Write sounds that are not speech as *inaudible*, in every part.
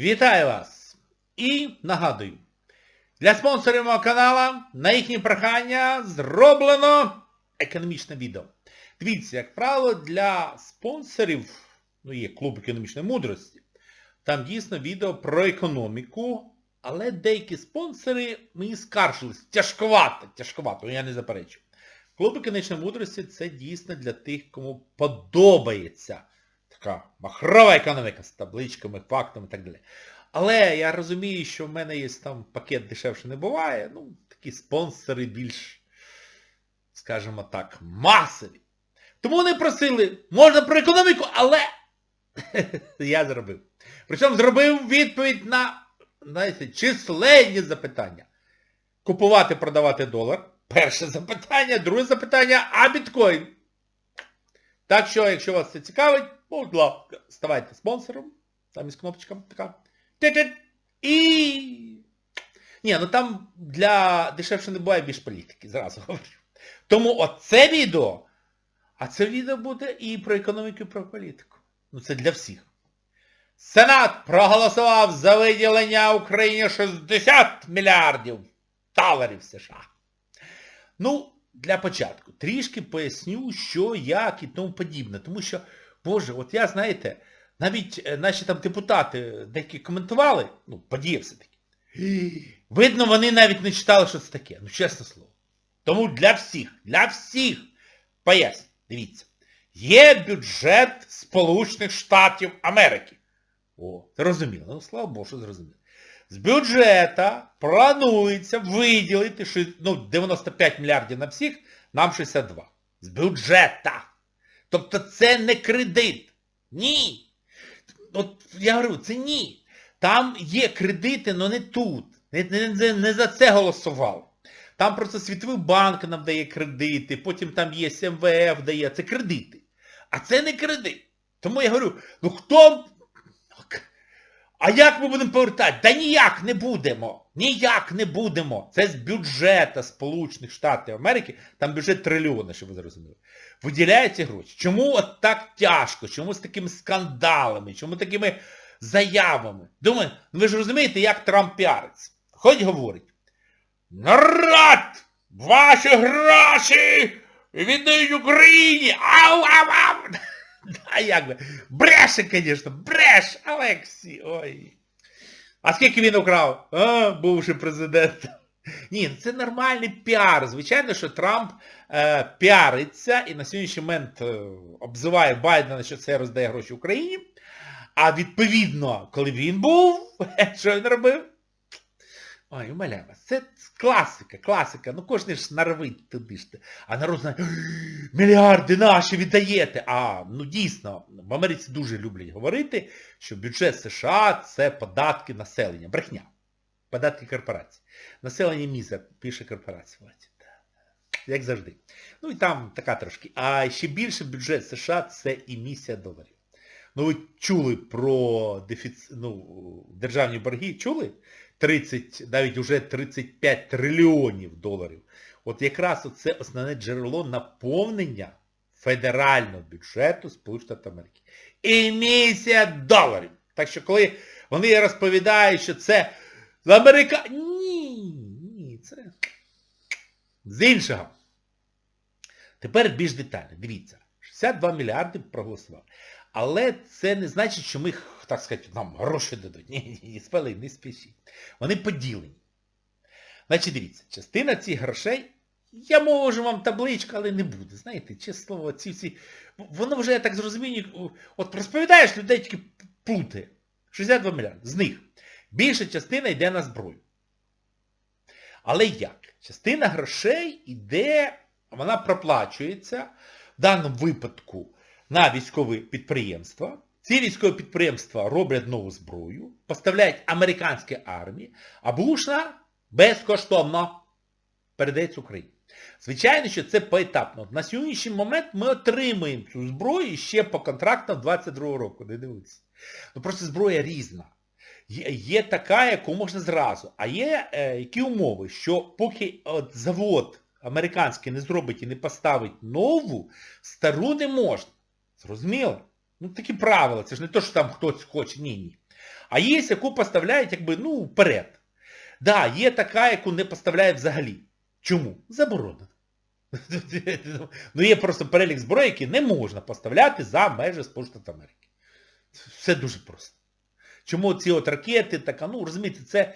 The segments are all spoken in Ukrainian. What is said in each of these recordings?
Вітаю вас! І нагадую, для спонсорів мого каналу на їхнє прохання зроблено економічне відео. Дивіться, як правило, для спонсорів, ну є клуб економічної мудрості, там дійсно відео про економіку, але деякі спонсори мені скаржились. Тяжковато, тяжковато, я не заперечую. Клуб економічної мудрості це дійсно для тих, кому подобається така махрова економіка з табличками, фактами і так далі. Але я розумію, що в мене є там пакет дешевше не буває. Ну, такі спонсори більш, скажімо так, масові. Тому вони просили, можна про економіку, але *laughs* я зробив. Причому зробив відповідь на, знаєте, численні запитання. Купувати, продавати долар. Перше запитання, друге запитання, а біткоін. Так що, якщо вас це цікавить, будь ласка, ставайте спонсором. Там із кнопочка така. І... Ні, ну там для дешевше не буває більш політики, зразу *laughs* говорю. Тому оце відео, а це відео буде і про економіку, і про політику. Ну це для всіх. Сенат проголосував за виділення Україні 60 мільярдів доларів США. Ну, для початку, трішки поясню, що, як і тому подібне. Тому що, Боже, от я, знаєте, навіть е, наші там депутати деякі коментували, ну, подія все-таки. *gasps* Видно, вони навіть не читали, що це таке. Ну, чесне слово. Тому для всіх, для всіх, поясню, дивіться, є бюджет Сполучених Штатів Америки. О, зрозуміло. Ну, слава Богу, що зрозуміло. З бюджета планується виділити ну, 95 мільярдів на всіх, нам 62. З бюджета. Тобто це не кредит. Ні. От я говорю, це ні. Там є кредити, але не тут. Не, не, не, за це голосував. Там просто Світовий банк нам дає кредити, потім там є МВФ дає. Це кредити. А це не кредит. Тому я говорю, ну хто... А як ми будемо повертати? Да ніяк не будемо. Ніяк не будемо. Це з бюджету Сполучених Штатів Америки, там бюджет трильйона, щоб ви зрозуміли. Виділяються гроші. Чому от так тяжко? Чому з такими скандалами? Чому такими заявами? Думаю, ну ви ж розумієте, як Трамп піариться. Хоч говорить. Народ! Ваші гроші! Віддають Україні! Ау, ау! Як би. Бреше, звісно, бреш, Алексій, ой. А скільки він украв? А, бувший президент. Ні, ну це нормальний піар. Звичайно, що Трамп е, піариться і на сьогоднішній момент е, обзиває Байдена, що це роздає гроші Україні. А відповідно, коли він був, *laughs* що він робив? Ой, умоляю вас, це класика, класика. Ну кожен ж нарвить туди ж. А народ знає, мільярди наші віддаєте. А, ну дійсно, в Америці дуже люблять говорити, що бюджет США це податки населення. Брехня. Податки корпорацій. Населення мізер, більше корпорацій. Як завжди. Ну і там така трошки. А ще більше бюджет США це емісія доларів. Ну ви чули про дефіцит, ну, державні борги, чули? 30, навіть уже 35 трильйонів доларів. От якраз це основне джерело наповнення федерального бюджету Сполучених Штатів Америки. Емісія доларів. Так що коли вони розповідають, що це з Америка... Ні, ні, це з іншого. Тепер більш детально. Дивіться, 62 мільярди проголосував. Але це не значить, що ми, так сказати, нам гроші дадуть. Ні, ні, ні, спали, не спішіть. Вони поділені. Значить, дивіться, частина цих грошей, я можу вам табличку, але не буде. Знаєте, чесне слово, ці всі... Воно вже, я так зрозумію, от розповідаєш, людей тільки плутає. 62 мільярди. З них більша частина йде на зброю. Але як? Частина грошей йде, вона проплачується в даному випадку на військові підприємства. Ці військові підприємства роблять нову зброю, поставляють американській армії, а бушна безкоштовно передається Україні. Звичайно, що це поетапно. На сьогоднішній момент ми отримуємо цю зброю ще по контрактам 22 року, не дивіться. Ну просто зброя різна. Є, є така, яку можна зразу. А є е, які умови, що поки от, завод американський не зробить і не поставить нову, стару не можна. Зрозуміло? Ну такі правила, це ж не то, що там хтось хоче, ні, ні. А є, яку поставляють якби, ну, вперед. Да, є така, яку не поставляють взагалі. Чому? Заборонено. *laughs* Ну є просто перелік зброї, які не можна поставляти за межі Сполучених Америки. Все дуже просто. Чому ці от ракети, така, ну, розумієте, це,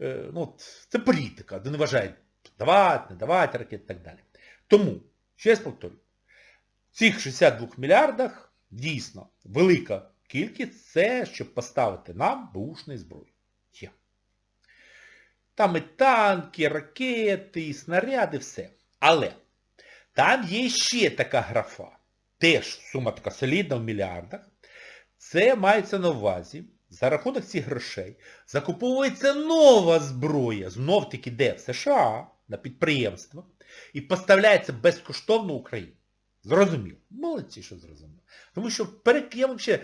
е, ну, це політика, де не вважають давати, не давати ракети і так далі. Тому, ще раз повторюю, в цих 62 мільярдах дійсно велика кількість це, щоб поставити нам бушної зброї. Є. Там і танки, ракети, і снаряди, все. Але там є ще така графа. Теж сума така солідна в мільярдах. Це мається на увазі. За рахунок цих грошей закуповується нова зброя, знов-таки де в США, на підприємства, і поставляється безкоштовно в Україну. Зрозумів. Молодці, що зрозумів. Тому що перек... я взагалі...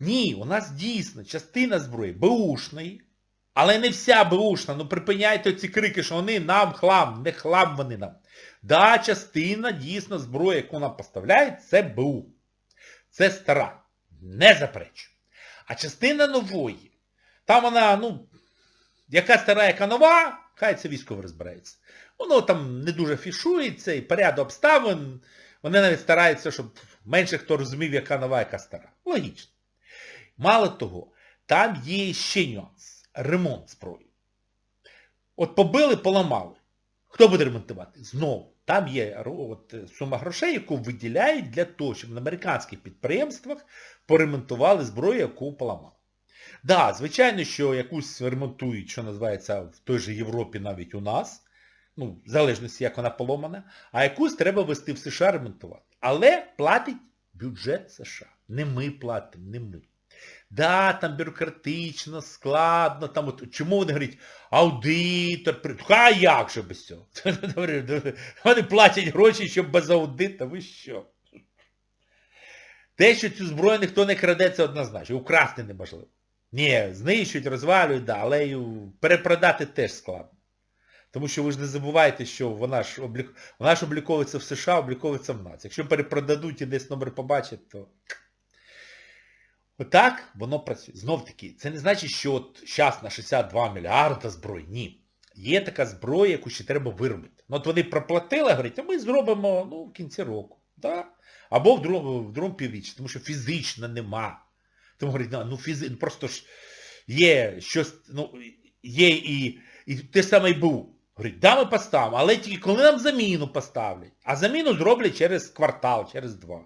Ні, у нас дійсно частина зброї беушної, але не вся беушна. Ну припиняйте ці крики, що вони нам хлам, не хлам вони нам. Да, частина дійсно зброї, яку нам поставляють, це БУ. Це стара. Не заперечую. А частина нової, там вона, ну, яка стара, яка нова, хай це військово розбирається. Воно там не дуже фішується і порядок обставин. Вони навіть стараються, щоб менше хто розумів, яка нова, яка стара. Логічно. Мало того, там є ще нюанс. Ремонт зброї. От побили, поламали. Хто буде ремонтувати? Знову. Там є от, сума грошей, яку виділяють для того, щоб на американських підприємствах поремонтували зброю, яку поламали. Так, да, звичайно, що якусь ремонтують, що називається в той же Європі, навіть у нас, ну, в залежності, як вона поломана, а якусь треба вести в США ремонтувати. Але платить бюджет США. Не ми платимо, не ми. Да, там бюрократично, складно, там от, чому вони говорять, аудитор, а як же без цього? *laughs* Вони платять гроші, щоб без аудита, ви що? Те, що цю зброю ніхто не краде, це однозначно. Украсти неможливо. Ні, знищують, розвалюють, да, але перепродати теж складно. Тому що ви ж не забувайте, що вона ж облік... вона ж обліковується в США, обліковується в нас. Якщо перепродадуть і десь номер побачать, то... Отак воно працює. Знов таки, це не значить, що от зараз на 62 мільярда зброї. Ні. Є така зброя, яку ще треба виробити. Ну от вони проплатили, говорять, а ми зробимо ну, в кінці року. Да? Або в другому в другому півріччі, тому що фізично нема. Тому говорять, ну фізи... просто ж є щось, ну, є і, і те саме й був. Говорить, да, ми поставимо, але тільки коли нам заміну поставлять. А заміну зроблять через квартал, через два.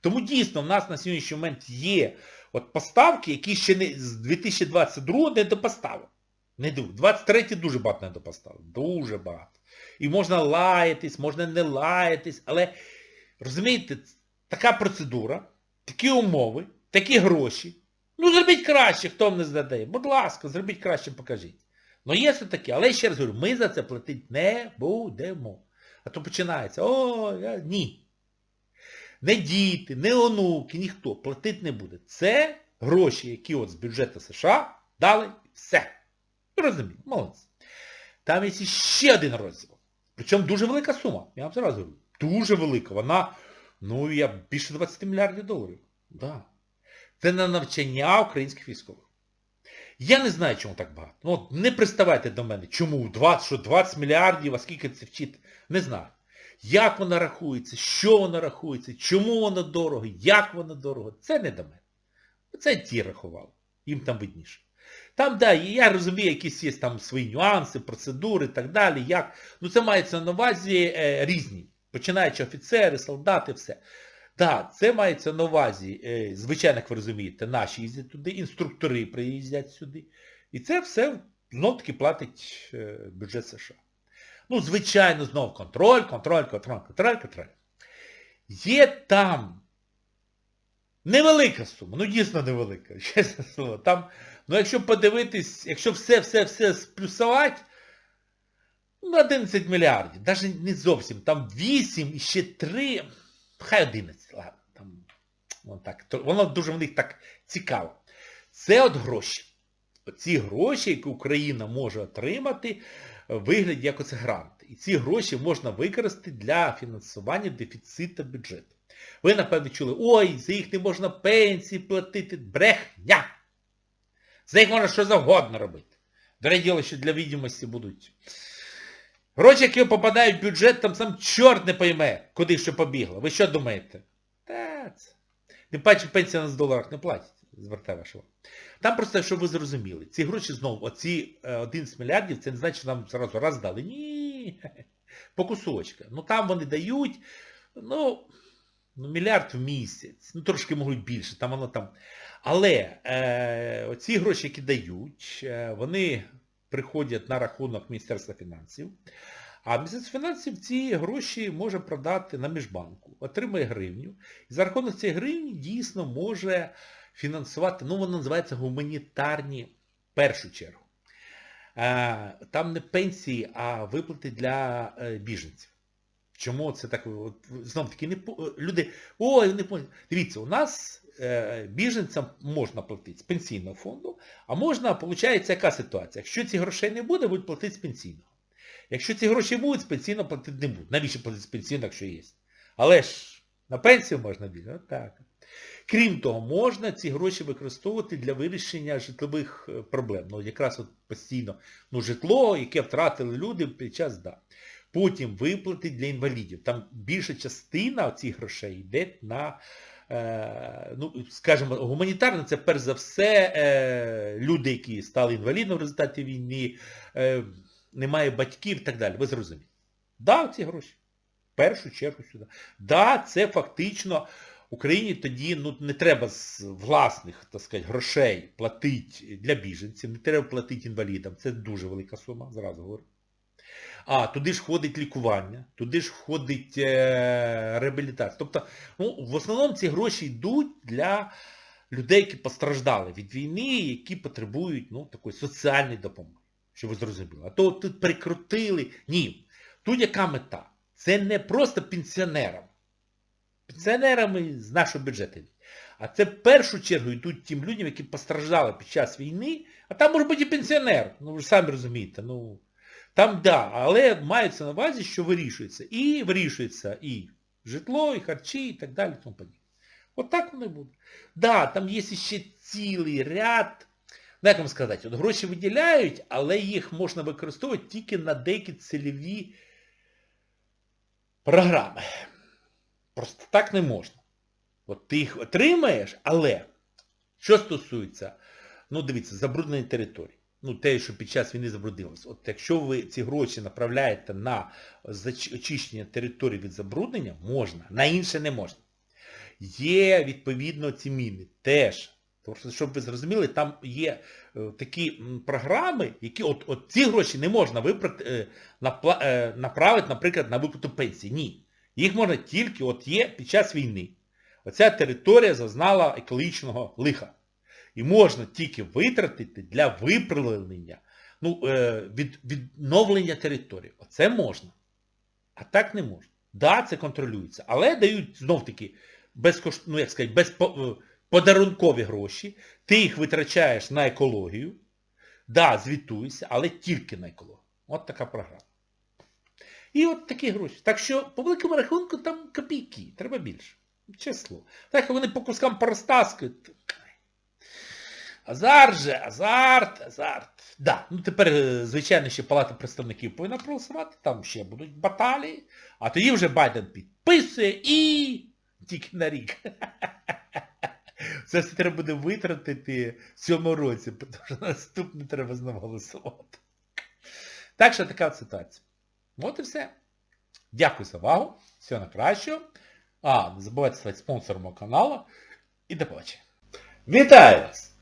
Тому дійсно в нас на сьогоднішній момент є от поставки, які ще не з 2022 не допоставив. Не 23 дуже багато не допоставив. Дуже багато. І можна лаятись, можна не лаятись, але розумієте, така процедура, такі умови, такі гроші. Ну зробіть краще, хто вам не здає. Будь ласка, зробіть краще, покажіть. Ну є все таке, але ще раз говорю, ми за це платити не будемо. А то починається, о, я... ні. Не діти, не онуки, ніхто платити не буде. Це гроші, які от з бюджету США дали все. Розумію, молодець. Там є ще один розділ. Причому дуже велика сума. Я вам зразу говорю. Дуже велика. Вона, ну, я більше 20 мільярдів доларів. Да. Це на навчання українських військових. Я не знаю, чому так багато. Ну, не приставайте до мене. Чому? 20, що 20 мільярдів, а скільки це вчити? Не знаю. Як воно рахується, що воно рахується, чому воно дорого, як воно дорого, це не до мене. Це ті рахували. Їм там видніше. Там, да, я розумію, якісь є там свої нюанси, процедури і так далі. як. Ну це мається на увазі е, різні. Починаючи офіцери, солдати, все. Так, це мається на увазі, е, звичайно, як ви розумієте, наші їздять туди, інструктори приїздять сюди. І це все знов-таки платить е, бюджет США. Ну, звичайно, знову контроль, контроль, контроль, контроль, контроль. Є там невелика сума, ну дійсно невелика, *laughs* чесне слово. Там, ну якщо подивитись, якщо все-все-все сплюсувати, ну 11 мільярдів, навіть не зовсім, там 8 і ще 3, хай 11, ладно, там, воно, так, воно дуже в них так цікаво. Це от гроші. Оці гроші, які Україна може отримати, вигляді як оце грант. І ці гроші можна використати для фінансування дефіциту бюджету. Ви, напевно, чули, ой, за їх не можна пенсії платити. Брехня! За їх можна що завгодно робити. Дорогі діло, що для відомості будуть. Гроші, які попадають в бюджет, там сам чорт не пойме, куди що побігло. Ви що думаєте? Та це. Тим паче пенсія нас в доларах не платять, звертаю вашого. Там просто, щоб ви зрозуміли, ці гроші знову, оці е, 11 мільярдів, це не значить, що нам зразу раз дали. Ні. По кусочках. Ну там вони дають, ну, ну мільярд в місяць. Ну трошки можуть більше, там воно там. Але е, оці гроші, які дають, е, вони приходять на рахунок Міністерства фінансів. А Міністерство фінансів ці гроші може продати на міжбанку, отримає гривню. І за рахунок цієї гривні дійсно може фінансувати, ну воно називається гуманітарні першу чергу. Е, Там не пенсії, а виплати для е, біженців. Чому це так? Знов таки, не, по- люди, ой, не по- Дивіться, у нас е, біженцям можна платити з пенсійного фонду, а можна, виходить, яка ситуація? Якщо ці грошей не буде, будуть платити з пенсійного. Якщо ці гроші будуть, з пенсійного платити не будуть. Навіщо платити з пенсійного, якщо є? Але ж на пенсію можна більше. Так. Крім того, можна ці гроші використовувати для вирішення житлових е, проблем. Ну, якраз от постійно ну, житло, яке втратили люди під час да. Потім виплати для інвалідів. Там більша частина цих грошей йде на, е, ну, скажімо, гуманітарно, це перш за все е, люди, які стали інвалідами в результаті війни, е, немає батьків і так далі. Ви зрозумієте. Да, ці гроші. В першу чергу сюди. Да, це фактично Україні тоді ну, не треба з власних, так сказати, грошей платити для біженців, не треба платити інвалідам. Це дуже велика сума, зразу говорю. А, туди ж входить лікування, туди ж входить е, реабілітація. Тобто, ну, в основному ці гроші йдуть для людей, які постраждали від війни, які потребують ну, такої соціальної допомоги. Щоб ви зрозуміли. А то тут прикрутили. Ні. Тут яка мета? Це не просто пенсіонерам. Пенсіонерами з нашого бюджету. А це в першу чергу йдуть тим людям, які постраждали під час війни, а там може бути і пенсіонер. Ну ви ж самі розумієте. ну... Там да, але мається на увазі, що вирішується. І вирішується і житло, і харчі, і так далі, тому. От так воно і буде. Да, там є ще цілий ряд, ну як вам сказати, от гроші виділяють, але їх можна використовувати тільки на деякі цільові програми. Просто так не можна. От ти їх отримаєш, але що стосується, ну дивіться, забрудненої території ну, те, що під час війни забруднилось. От якщо ви ці гроші направляєте на очищення території від забруднення, можна, на інше не можна. Є, відповідно, ці міни теж. Тому щоб ви зрозуміли, там є е, такі програми, які от, от ці гроші не можна випрати, е, е, направити, наприклад, на виплату пенсії. Ні. Їх можна тільки, от є під час війни. Оця територія зазнала екологічного лиха. І можна тільки витратити для виправлення, ну, е, від, відновлення території. Оце можна. А так не можна. Да, це контролюється. Але дають знов-таки безкош... ну, як сказати, без е, подарункові гроші. Ти їх витрачаєш на екологію. Да, звітуєшся, але тільки на екологію. От така програма. І от такі гроші. Так що, по великому рахунку, там копійки, треба більше. Число. Так вони по кускам порозтаскують. Азарт же, азарт, азарт. Да, ну тепер, е, звичайно, ще Палата представників повинна проголосувати, там ще будуть баталії, а тоді вже Байден підписує і тільки на рік. *laughs* Це все треба буде витратити в цьому році, тому що наступне треба знову голосувати. Так що така от ситуація. От і все. Дякую за увагу. Всього найкращого. А, не забувайте стати спонсором мого каналу. І до побачення. Вітаю вас!